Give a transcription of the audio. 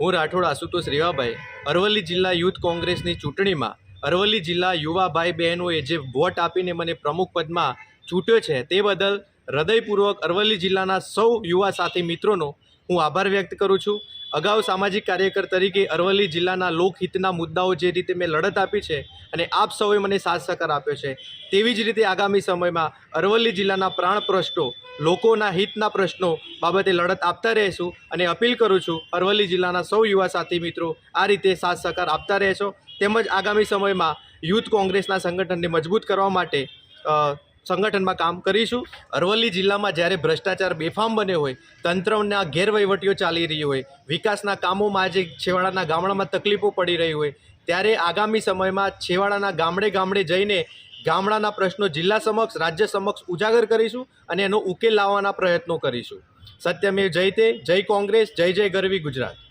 હું રાઠોડ આશુતોષ રેવાભાઈ, અરવલ્લી જિલ્લા યુથ કોંગ્રેસની ચૂંટણીમાં અરવલ્લી જિલ્લા યુવા ભાઈ બહેનોએ જે વોટ આપીને મને પ્રમુખ પદમાં ચૂંટ્યો છે તે બદલ હૃદયપૂર્વક અરવલ્લી જિલ્લાના સૌ યુવા સાથી મિત્રોનો હું આભાર વ્યક્ત કરું છું. અગાઉ સામાજિક કાર્યકર તરીકે અરવલ્લી જિલ્લાના લોકહિતના મુદ્દાઓ જે રીતે મેં લડત આપી છે અને આપ સૌએ મને સાથ સહકાર આપ્યો છે, તેવી જ રીતે આગામી સમયમાં અરવલ્લી જિલ્લાના પ્રાણ પ્રશ્નો, લોકોના હિતના પ્રશ્નો બાબતે લડત આપતા રહેશું અને અપીલ કરું છું અરવલ્લી જિલ્લાના સૌ યુવા સાથી મિત્રો, આ રીતે સાથ સહકાર આપતા રહેશો. તેમજ આગામી સમયમાં યુથ કોંગ્રેસના સંગઠનને મજબૂત કરવા માટે સંગઠનમાં કામ કરીશું. અરવલ્લી જિલ્લામાં જ્યારે ભ્રષ્ટાચાર બેફામ બન્યો હોય, તંત્રના ગેરવહીવટીઓ ચાલી રહી હોય, વિકાસના કામોમાં આજે છેવાડાના ગામડામાં તકલીફો પડી રહી હોય, ત્યારે આગામી સમયમાં છેવાડાના ગામડે ગામડે જઈને ગામડાના પ્રશ્નો જિલ્લા સમક્ષ, રાજ્ય સમક્ષ ઉજાગર કરીશું અને એનો ઉકેલ લાવવાના પ્રયત્નો કરીશું. સત્યમેવ જયતે જય કોંગ્રેસ, જય જય ગરવી ગુજરાત.